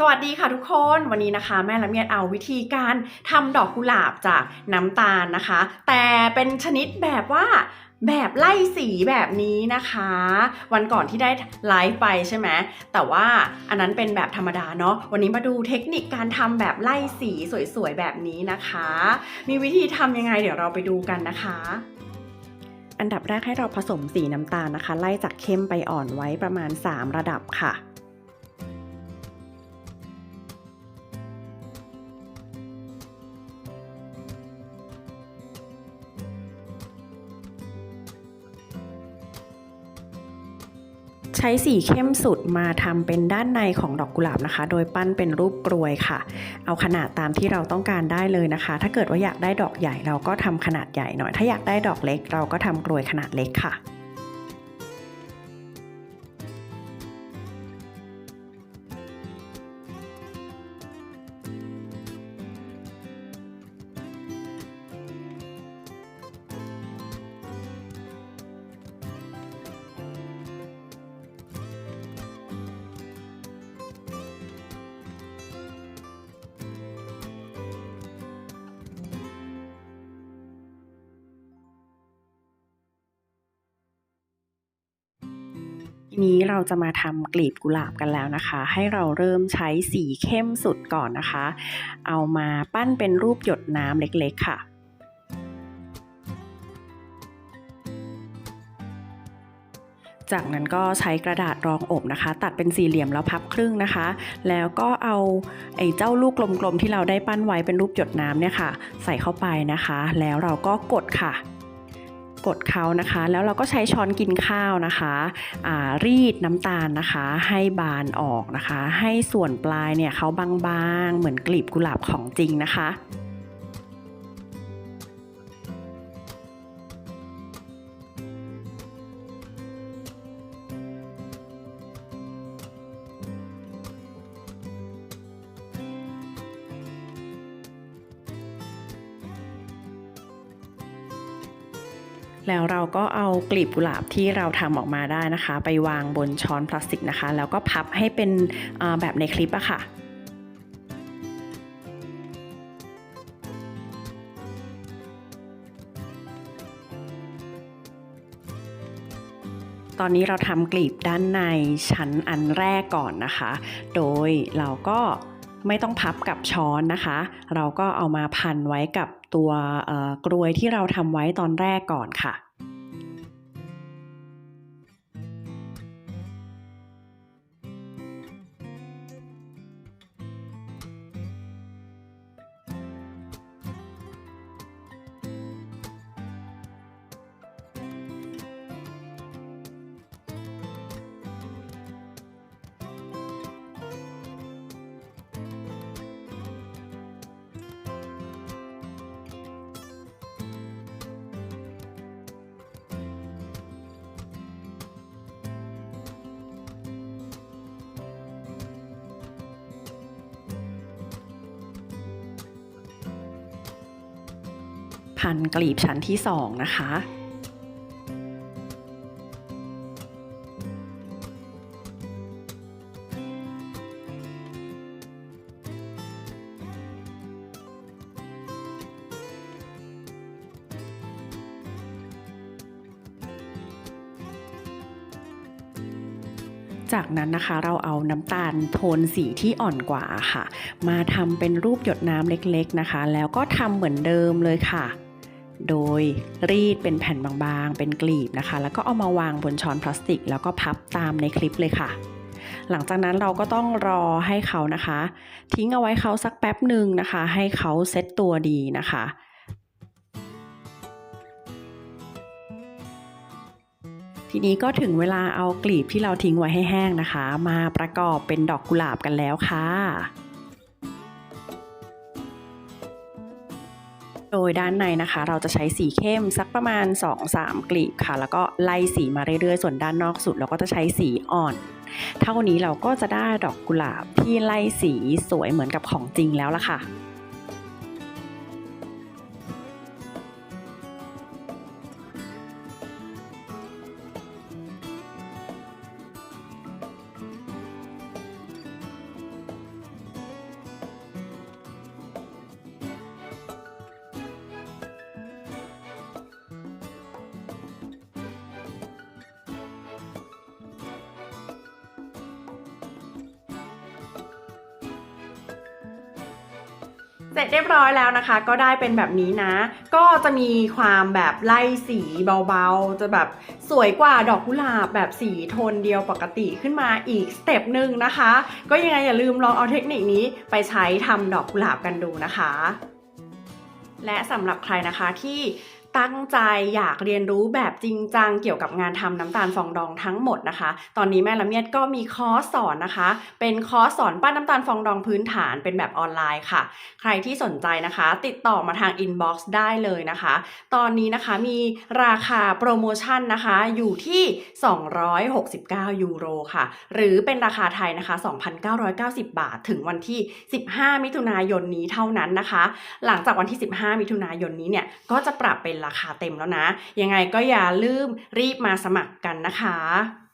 สวัสดีค่ะทุกคนวันนี้นะคะ แม่ละเมียดเอาวิธีการทำดอกกุหลาบจากน้ำตาลนะคะ แต่เป็นชนิดแบบว่าแบบไล่สีแบบนี้นะคะ วันก่อนที่ได้ไลฟ์ไปใช่ไหมแต่ว่าอันนั้นเป็นแบบธรรมดาเนาะวันนี้มาดูเทคนิคการทำแบบไล่สีสวยๆแบบนี้นะคะ มีวิธีทำยังไงเดี๋ยวเราไปดูกันนะคะอันดับแรกให้เราผสมสีน้ำตาลนะคะ ไล่จากเข้มไปอ่อนไว้ประมาณ 3 ระดับค่ะ ช้สีเข้มสุดมาทำเป็นด้านในของดอกกุหลาบนะคะ โดยปั้นเป็นรูปกลวยค่ะ เอาขนาดตามที่เราต้องการได้เลยนะคะ ถ้าเกิดว่าอยากได้ดอกใหญ่เราก็ทำขนาดใหญ่หน่อย ถ้าอยากได้ดอกเล็กเราก็ทำกลวยขนาดเล็กค่ะ ทีนี้เราจะมาทำกลีบกุหลาบกันแล้วนะคะ ให้เราเริ่มใช้สีเข้มสุดก่อนนะคะ เอามาปั้นเป็นรูปหยดน้ำเล็กๆค่ะจากนั้นก็ใช้กระดาษรองอบนะคะ ตัดเป็นสี่เหลี่ยมแล้วพับครึ่งนะคะ แล้วก็เอาไอ้เจ้าลูกกลมๆที่เราได้ปั้นไว้เป็นรูปหยดน้ำเนี่ยค่ะ ใส่เข้าไปนะคะ แล้วเราก็กดค่ะ กดเขานะคะ แล้วเราก็ใช้ช้อนกินข้าวนะคะรีดน้ำตาลนะคะ ให้บานออกนะคะ ให้ส่วนปลายเนี่ยเขาบางๆ เหมือนกลีบกุหลาบของจริงนะคะ แล้วเราก็เอากลีบกุหลาบที่เราทำออกมาได้นะคะ ไปวางบนช้อนพลาสติกนะคะ แล้วก็พับให้เป็นแบบในคลิปอะค่ะตอนนี้เราทำกลีบด้านในชั้นอันแรกก่อนนะคะ โดยเราก็ ไม่ต้องพับกับช้อนนะคะ เราก็เอามาพันไว้กับตัวกรวยที่เราทำไว้ตอนแรกก่อนค่ะ พันกลีบชั้นที่สองนะคะจากนั้นนะคะเราเอาน้ำตาลโทนสีที่อ่อนกว่าค่ะ มาทำเป็นรูปหยดน้ำเล็กๆนะคะ แล้วก็ทำเหมือนเดิมเลยค่ะ โดยรีดเป็นแผ่นบางๆ เป็นกลีบนะคะ แล้วก็เอามาวางบนช้อนพลาสติก แล้วก็พับตามในคลิปเลยค่ะ หลังจากนั้นเราก็ต้องรอให้เขานะคะ ทิ้งเอาไว้เขาสักแป๊บหนึ่งนะคะ ให้เขาเซ็ตตัวดีนะคะทีนี้ก็ถึงเวลาเอากลีบที่เราทิ้งไว้ให้แห้งนะคะ มาประกอบเป็นดอกกุหลาบกันแล้วค่ะ โดยด้านในนะคะ เราจะใช้สีเข้มสักประมาณ 2-3 กลีบค่ะ แล้วก็ไล่สีมาเรื่อยๆ ส่วนด้านนอกสุด เราก็จะใช้สีอ่อน เท่านี้เราก็จะได้ดอกกุหลาบที่ไล่สีสวยเหมือนกับของจริงแล้วล่ะค่ะ เสร็จเรียบร้อยแล้วนะคะ ก็ได้เป็นแบบนี้นะ ก็จะมีความแบบไล่สีเบาๆ จะแบบสวยกว่าดอกกุหลาบแบบสีโทนเดียวปกติขึ้นมาอีกสเต็ปหนึ่งนะคะ ก็ยังไงอย่าลืมลองเอาเทคนิคนี้ไปใช้ทำดอกกุหลาบกันดูนะคะและสำหรับใครนะคะที่ ตั้งใจอยากเรียนรู้แบบจริงจังเกี่ยวกับงานทำน้ำตาลฟองดองทั้งหมดนะคะ ตอนนี้แม่ละเมียดก็มีคอร์สสอนนะคะ เป็นคอร์สสอนปั้นน้ำตาลฟองดองพื้นฐานเป็นแบบออนไลน์ค่ะ ใครที่สนใจนะคะ ติดต่อมาทางอินบ็อกซ์ได้เลยนะคะ ตอนนี้นะคะมีราคาโปรโมชั่นนะคะอยู่ที่ 269 ยูโรค่ะ หรือเป็นราคาไทยนะคะ 2,990 บาท ถึงวันที่ 15 มิถุนายนนี้เท่านั้นนะคะ หลังจากวันที่ 15 มิถุนายนนี้เนี่ยก็จะปรับเป็นราคาเต็มแล้วนะ ยังไงก็อย่าลืมรีบมาสมัครกันนะคะ